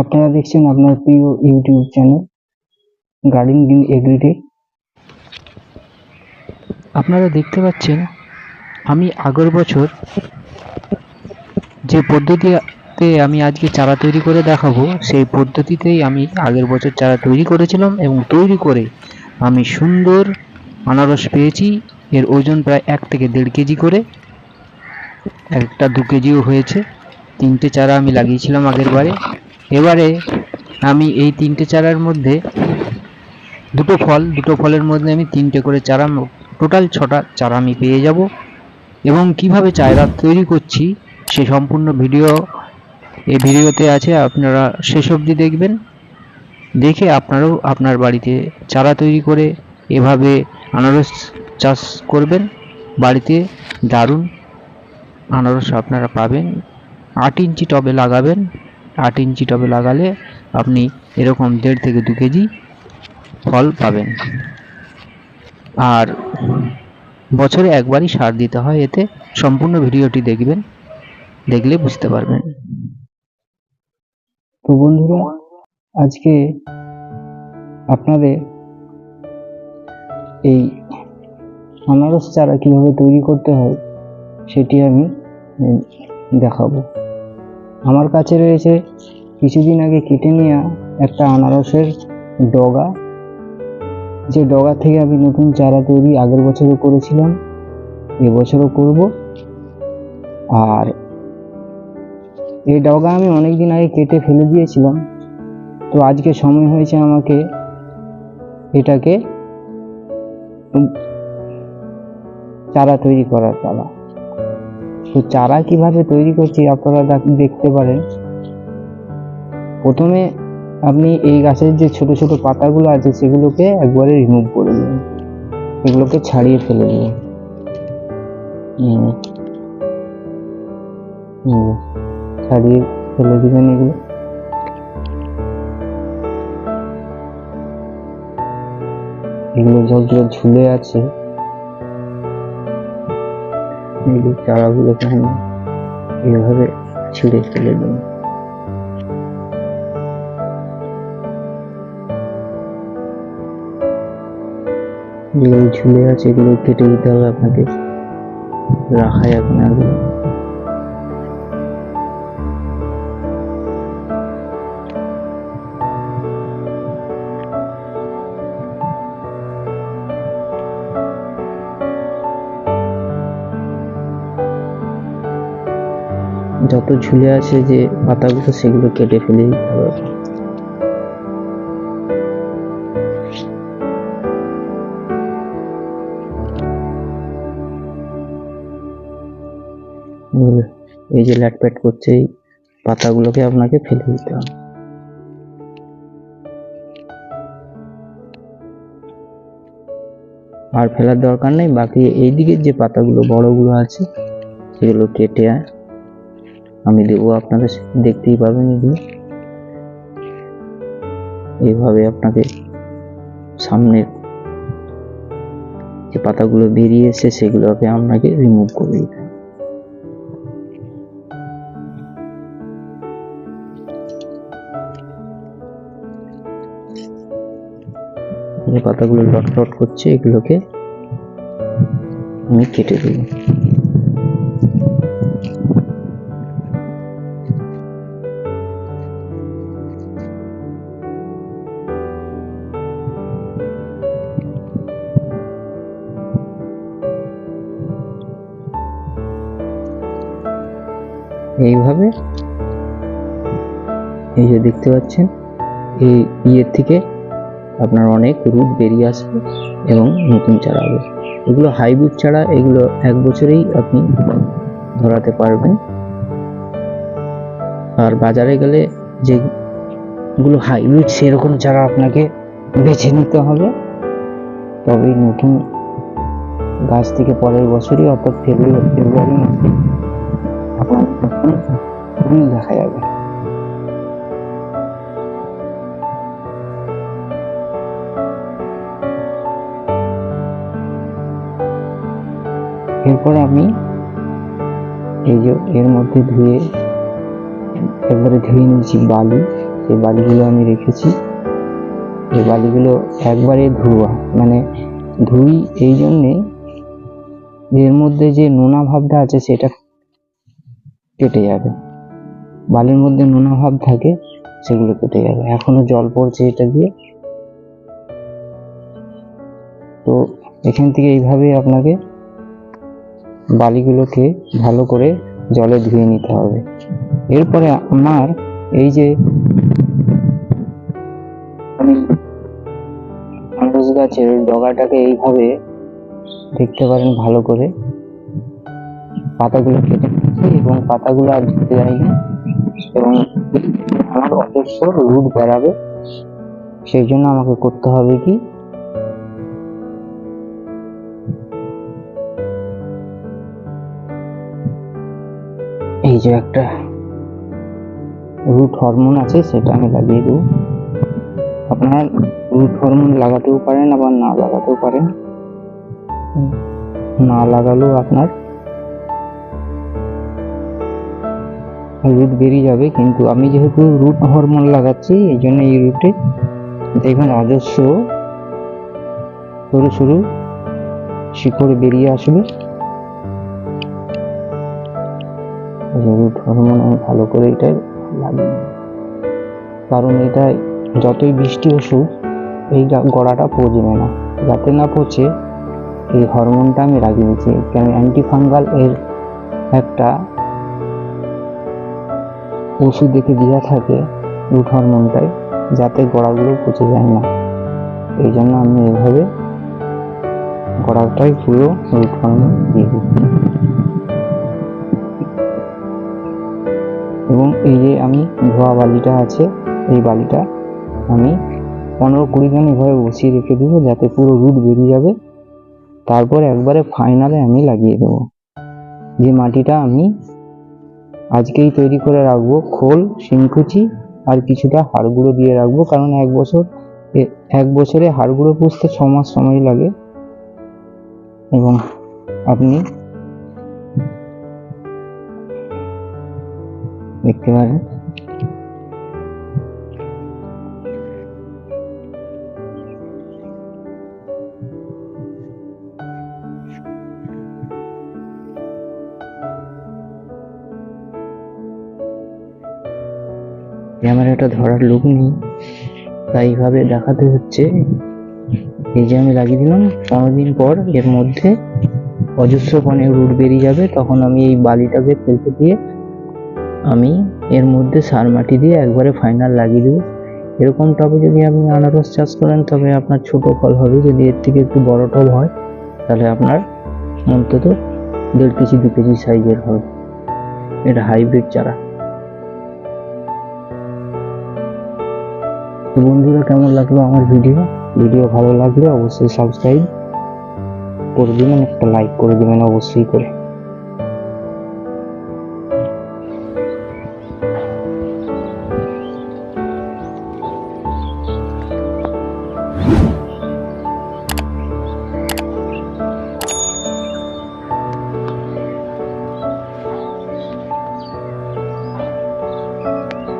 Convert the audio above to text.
আপনারা দেখছেন আপনার প্রিয় YouTube channel garden green agritech আপনারা দেখতে পাচ্ছেন, আমি আগের বছর যে পদ্ধতিতে আমি আজকে চারা তৈরি করে দেখাবো, সেই পদ্ধতিতেই আমি আগের বছর চারা তৈরি করেছিলাম এবং তৈরি করে আমি সুন্দর আনারস পেয়েছি। এর ওজন প্রায় এক থেকে দেড় কেজি করে, একটা দু কেজিও হয়েছে। তিনটে চারা আমি লাগিয়েছিলাম আগের বারে। এবারে আমি এই তিনটে চারার মধ্যে দুটো ফল, দুটো ফলের মধ্যে আমি তিনটে করে চারা টোটাল ছটা চারা আমি পেয়ে যাব। এবং কীভাবে চারা তৈরি করছি সে সম্পূর্ণ ভিডিও এই ভিডিওতে আছে, আপনারা শেষ অবধি দেখবেন। দেখে আপনারাও আপনার বাড়িতে চারা তৈরি করে এভাবে আনারস চাষ করবেন। বাড়িতে দারুণ আনারস আপনারা পাবেন। আট ইঞ্চি টবে লাগাবেন। আট ইঞ্চি টবে লাগালে আপনি এরকম দেড় থেকে দু কেজি ফল পাবেন। আর বছরে একবারই সার দিতে হয়, এতে সম্পূর্ণ ভিডিওটি দেখবেন, দেখলে বুঝতে পারবেন। তো বন্ধুরা, আজকে আপনাদের এই আনারস চারা কীভাবে তৈরি করতে হয়, সেটি আমি দেখাবো। আমার কাছে রয়েছে কিছুদিন আগে কেটে নেওয়া একটা আনারসের ডগা। যে ডগা থেকে আমি নতুন চারা তৈরি আগের বছরও করেছিলাম, এবছরও করব। আর এই ডগা আমি অনেক দিন আগে কেটে ফেলে দিয়েছিলাম। তো আজকে সময় হয়েছে আমাকে এটাকে চারা তৈরি করার পালা। তো চারা কীভাবে তৈরি করছি আপনারা দেখতে পারেন প্রথমে আপনি এই গাছের যে ছোট ছোট পাতাগুলো আছে সেগুলোকে একবারে রিমুভ করে দিন এগুলোকে ছাড়িয়ে ফেলে। হুম। ছাড়িয়ে ফেলে দিবেন এগুলো এগুলো যতগুলো ঝুলে আছে যে চারাগুলোকে আমি এইভাবে ছিঁড়ে ফেলে দিন। ঝুলে আছে এগুলো কেটে দিতে হবে আপনাকে রাখা যাবে না যত ঝুলে আছে যে পাতাগুলো সেগুলো কেটে ফেলে হবে। এই যে ল্যাটপ্যাট করছে, এই পাতাগুলোকে আপনাকে ফেলে দিতে হবে। আর ফেলার দরকার নেই, বাকি এই দিকের যে পাতাগুলো বড়গুলো আছে, সেগুলো কেটে আমি দেবো আপনারা দেখতেই পাবেন এগুলো। এইভাবে আপনাকে সামনের যে পাতাগুলো বেরিয়ে সেগুলোকে আপনাকে রিমুভ করে দিতে যে পাতাগুলো লট লট করছে, এগুলোকে আমি কেটে দেবো। এইভাবে। এই যে দেখতে পাচ্ছেন, এই ইয়ের থেকে আপনার অনেক রুট বেরিয়ে আসবে এবং নতুন চারা হবে। এগুলো হাইব্রিড চারা, এগুলো এক বছরেই আপনি ধরাতে পারবেন। আর বাজারে গেলে যেগুলো হাইব্রিড সেরকম চারা আপনাকে বেছে নিতে হবে। তবেই নতুন গাছ থেকে পরের বছরই অর্থাৎ ফেব্রুয়ারি ফেব্রুয়ারি দেখা যাবে এরপর আমি এই যে এর মধ্যে ধুয়ে একবারে ধুয়ে নিয়েছি বালি। যে বালিগুলো আমি রেখেছি, এই বালিগুলো একবারে ধুয়া। মানে ধুই এই জন্যে এর মধ্যে যে নোনা ভাবটা আছে সেটা কেটে যাবে। বালির মধ্যে নোনা ভাব থাকে, সেগুলো কেটে যাবে। এখনও জল পড়ছে এটা দিয়ে। তো এখান থেকে এইভাবে আপনাকে বালিগুলোকে ভালো করে জলে ধুয়ে নিতে হবে। এরপরে আমার এই যে গাছের ডগাটাকে এইভাবে দেখতে পারেন ভালো করে। পাতাগুলো কেটে নিচ্ছি এবং পাতাগুলো আর ধুতে যায়নি। এবং আমার অজস্র রুট বেরাবে সেই জন্য আমাকে করতে হবে কি? এই যে একটা রুট হরমোন আছে, সেটা আমি লাগিয়ে দেবো। আপনার রুট হরমোন লাগাতেও পারেন, আবার না লাগাতেও পারেন। না লাগালেও আপনার রুট বেরিয়ে যাবে, কিন্তু আমি যেহেতু রুট হরমোন লাগাচ্ছি, এই জন্য এই রুটে দেখবেন অজস্র সরু সরু শিকড় বেরিয়ে আসবে। রুট হরমোন আমি ভালো করে এটা লাগিয়ে। কারণ এটা যতই বৃষ্টি আসুক, এই গোড়াটা পচবে না। যাতে না পচে, এই হরমোনটা আমি লাগিয়ে দিচ্ছি। কেন অ্যান্টি এর একটা ওষুধ দেখে দেওয়া থাকে রুট হরমোনটায় যাতে গোড়াগুলো পচে যায় না। এই জন্য আমি এভাবে গোড়াটাই পুরো রুট হরমোন দিয়ে দিচ্ছি। এবং এই যে আমি ধোয়া বালিটা আছে, এই বালিটা আমি পনেরো কুড়ি জন এভাবে বসিয়ে রেখে দেবো, যাতে পুরো রুট বেরিয়ে যাবে। তারপর একবারে ফাইনালে আমি লাগিয়ে দেবো। যে মাটিটা আমি আজকেই তৈরি করে রাখব খোল, শিংকুচি আর কিছুটা হাড় গুঁড়ো দিয়ে রাখব, কারণ এক বছর এক বছরে হাড় গুঁড়ো পুষতে ছ মাস সময় লাগে। এবং আপনি দেখতে পারেন ক্যামেরাটা ধরার লোক নেই। তাই এইভাবে দেখাতে হচ্ছে। এই যে আমি লাগিয়ে দিলাম, পনেরো দিন পর এর মধ্যে অজস্র পনে রুট বেরিয়ে যাবে। তখন আমি এই বালিটাকে ফেলতে দিয়ে আমি এর মধ্যে সার মাটি দিয়ে একবারে ফাইনাল লাগিয়ে দেবো। এরকম টবে যদি আপনি আনারস চাষ করেন, তবে আপনার ছোট ফল হবে। যদি এর থেকে একটু বড় টব হয়, তাহলে আপনার অন্তত দেড় কেজি, দু কেজি সাইজের হবে। এটা হাইব্রিড চারা। তো বন্ধুরা, কেমন লাগল আমার ভিডিও ভিডিও ভালো লাগলে অবশ্যই সাবস্ক্রাইব করে দিবেন, একটা লাইক করে দিবেন অবশ্যই করে।